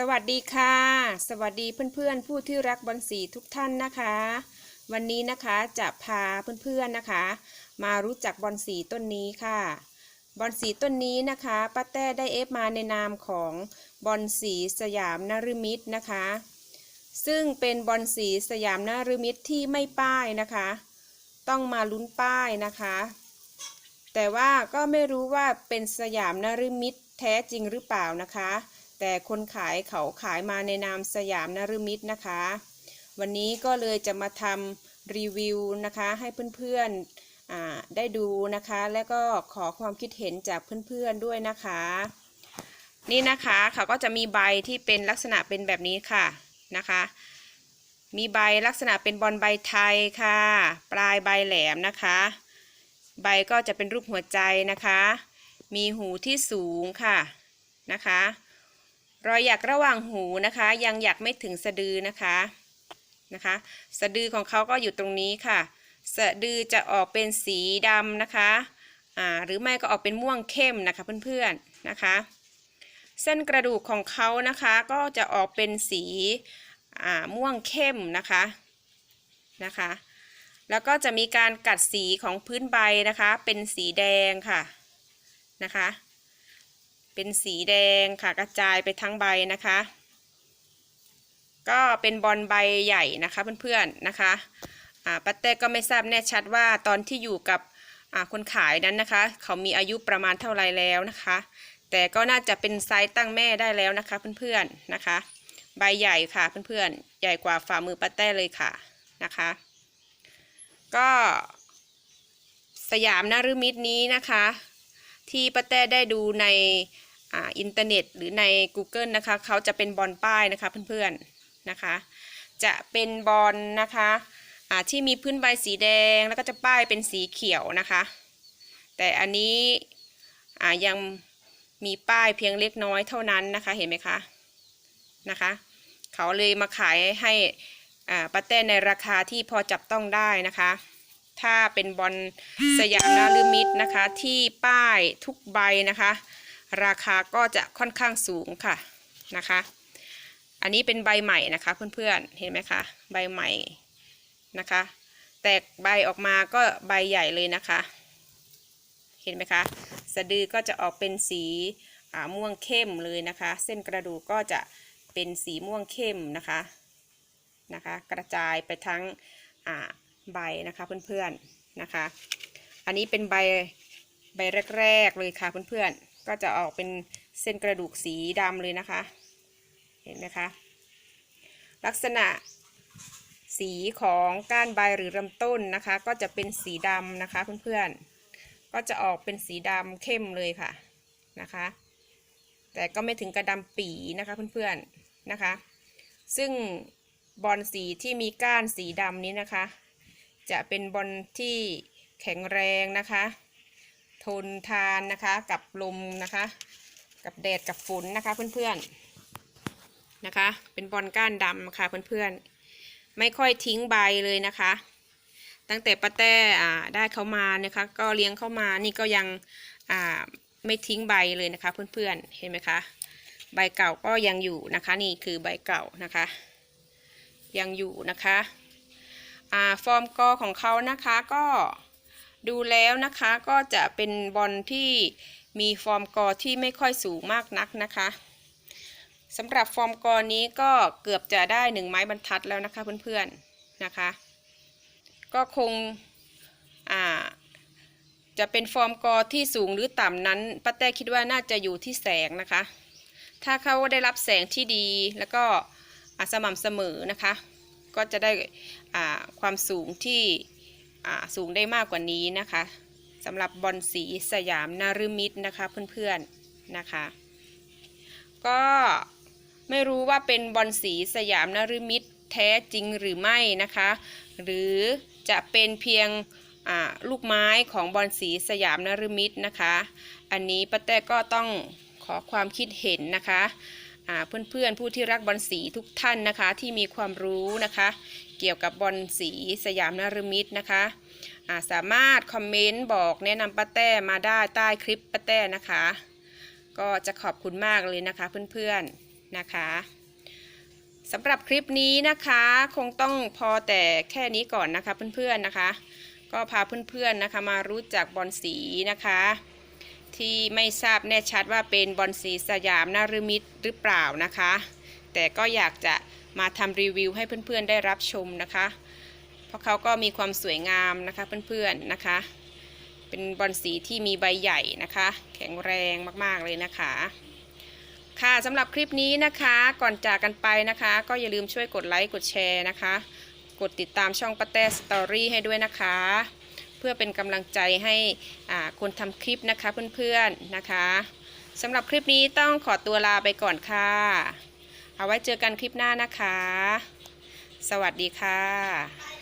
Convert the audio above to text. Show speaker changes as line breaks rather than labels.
สวัสดีค่ะ สวัสดีเพื่อนๆ ผู้ที่รักบอลสีทุกท่านนะคะ วันนี้นะคะจะพาเพื่อนๆนะคะ มารู้จักบอลสีต้นนี้ค่ะ บอลสีต้นนี้นะคะป้าแต้ได้เอฟมาในนามของบอลสีสยามนฤมิตนะคะ ซึ่งเป็นบอลสีสยามนฤมิตที่ไม่ป้ายนะคะ ต้องมาลุ้นป้ายนะคะ แต่ว่าก็ไม่รู้ว่าเป็นสยามนฤมิตแท้จริงหรือเปล่านะคะ แต่คนขายเขาขายมาในนามสยามนฤมิตนะคะ วันนี้ก็เลยจะมาทำรีวิวนะคะให้เพื่อนๆได้ดูนะคะ และก็ขอความคิดเห็นจากเพื่อนๆด้วยนะคะ นี่นะคะเขาก็จะมีใบที่เป็นลักษณะเป็นแบบนี้ค่ะนะคะ มีใบลักษณะเป็นบอลใบไทยค่ะ ปลายใบแหลมนะคะ ใบก็จะเป็นรูปหัวใจนะคะ มีหูที่สูงค่ะนะคะ รอยหยักระหว่างหูนะคะ ยังหยักไม่ถึงสะดือนะคะนะคะ สะดือของเขาก็อยู่ตรงนี้ค่ะ สะดือจะออกเป็นสีดำนะคะอ่าหรือไม่ก็ออกเป็นม่วงเข้มนะคะเพื่อนๆนะคะ เส้นกระดูกของเขานะคะก็จะออกเป็นสีอ่าม่วงเข้มนะคะนะคะ แล้วก็จะมีการกัดสีของพื้นใบนะคะ เป็นสีแดงค่ะนะคะ เป็นสีแดงค่ะกระจายไปทั้งใบนะคะ ก็เป็นบอลใบใหญ่นะคะเพื่อนๆนะคะป้าเต้ก็ไม่ทราบแน่ชัดว่าตอนที่อยู่กับคนขายนั้นนะคะ เขามีอายุประมาณเท่าไรแล้วนะคะ แต่ก็น่าจะเป็นไซส์ตั้งแม่ได้แล้วนะคะเพื่อนๆนะคะ ใบใหญ่ค่ะเพื่อนๆใหญ่กว่าฝ่ามือป้าเต้เลยค่ะนะคะ ก็สยามนาฤมิตนี้นะคะ ที่ป้าแต้ได้ดูใน อ่าอินเทอร์เน็ตหรือใน Google นะคะเขาจะเป็นบอลป้ายนะคะเพื่อนๆนะคะ จะเป็นบอลนะคะอ่าที่มีพื้นใบสีแดงแล้วก็จะป้ายเป็นสีเขียวนะคะ แต่อันนี้อ่ายังมีป้ายเพียงเล็กน้อยเท่านั้นนะคะเห็นไหมคะนะคะเขาเลยมาขายให้อ่าป้าแต้ในราคาที่พอจับต้องได้นะคะ ถ้าเป็นบอลสยามนาลืมิตนะคะที่ป้ายทุกใบนะคะ ราคาก็จะค่อนข้างสูงค่ะนะคะ อันนี้เป็นใบใหม่นะคะเพื่อนๆเห็นไหมคะใบใหม่นะคะ แตกใบออกมาก็ใบใหญ่เลยนะคะ เห็นไหมคะสะดือก็จะออกเป็นสีม่วงเข้มเลยนะคะ เส้นกระดูกก็จะเป็นสีม่วงเข้มนะคะนะคะ กระจายไปทั้งใบนะคะเพื่อนๆนะคะ อันนี้เป็นใบใบแรก ๆ เลยค่ะเพื่อนๆ ก็จะออกเป็นเส้นกระดูกสีดำเลยนะคะ เห็นไหมคะ ลักษณะสีของก้านใบหรือลำต้นนะคะ ก็จะเป็นสีดำนะคะเพื่อนๆ ก็จะออกเป็นสีดำเข้มเลยค่ะนะคะ แต่ก็ไม่ถึงกระดำปีนะคะเพื่อนๆนะคะ ซึ่งบอลสีที่มีก้านสีดำนี้นะคะ จะเป็นบอลที่แข็งแรงนะคะ ทนทานนะคะ กับลมนะคะ กับแดดกับฝนนะคะเพื่อนๆนะคะ เป็นบอลก้านดำค่ะเพื่อนๆ ไม่ค่อยทิ้งใบเลยนะคะ ตั้งแต่ป้าแต้อ่ได้เขามานะคะ ก็เลี้ยงเข้ามานี่ก็ยังไม่ทิ้งใบเลยนะคะ เพื่อนๆเห็นไหมคะใบเก่าก็ยังอยู่นะคะ นี่คือใบเก่านะคะ ยังอยู่นะคะอ่าฟอร์มกอของเขานะคะก็ ดูแล้วนะคะก็จะเป็นบอลที่มีฟอร์มกอที่ไม่ค่อยสูงมากนักนะคะสำหรับฟอร์มกอนี้ก็เกือบจะได้หนึ่งไม้บรรทัดแล้วนะคะเพื่อนๆนะคะ ก็คงอ่าจะเป็นฟอร์มกอที่สูงหรือต่ำนั้นป้าแต้คิดว่าน่าจะอยู่ที่แสงนะคะ ถ้าเขาได้รับแสงที่ดีแล้วก็อสม่ำเสมอนะคะ ก็จะได้ความสูงที่ สูงได้มากกว่านี้นะคะสำหรับบอลสีสยามนารุมิตนะคะเพื่อนๆนะคะ ก็ไม่รู้ว่าเป็นบอลสีสยามนารุมิตแท้จริงหรือไม่นะคะ หรือจะเป็นเพียงลูกไม้ของบอลสีสยามนารมิตนะคะ อันนี้ป้าแต้ก็ต้องขอความคิดเห็นนะคะ เพื่อนๆผู้ที่รักบอลสีทุกท่านนะคะ ที่มีความรู้นะคะ เกี่ยวกับบอลสีสยามนฤมิตนะคะอ่าสามารถคอมเมนต์บอกแนะนำป้าแต้มาได้ใต้คลิปป้าแต้นะคะ ก็จะขอบคุณมากเลยนะคะเพื่อนๆนะคะสำหรับคลิปนี้นะคะคงต้องพอแต่แค่นี้ก่อนนะคะเพื่อนๆนะคะ ก็พาเพื่อนๆนะคะมารู้จักบอลสีนะคะ ที่ไม่ทราบแน่ชัดว่าเป็นบอลสีสยามนารุมิตรหรือเปล่านะคะ แต่ก็อยากจะมาทำรีวิวให้เพื่อนๆได้รับชมนะคะ เพราะเขาก็มีความสวยงามนะคะเพื่อนๆนะคะ เป็นบอลสีที่มีใบใหญ่นะคะ แข็งแรงมากๆเลยนะคะ ค่ะสำหรับคลิปนี้นะคะก่อนจากกันไปนะคะ ก็อย่าลืมช่วยกดไลค์กดแชร์นะคะ กดติดตามช่องป้าแต้สตอรี่ให้ด้วยนะคะ เพื่อเป็นกำลังใจให้คนทำคลิปนะคะเพื่อนๆนะคะสำหรับคลิปนี้ต้องขอตัวลาไปก่อนค่ะ เอาไว้เจอกันคลิปหน้านะคะ สวัสดีค่ะ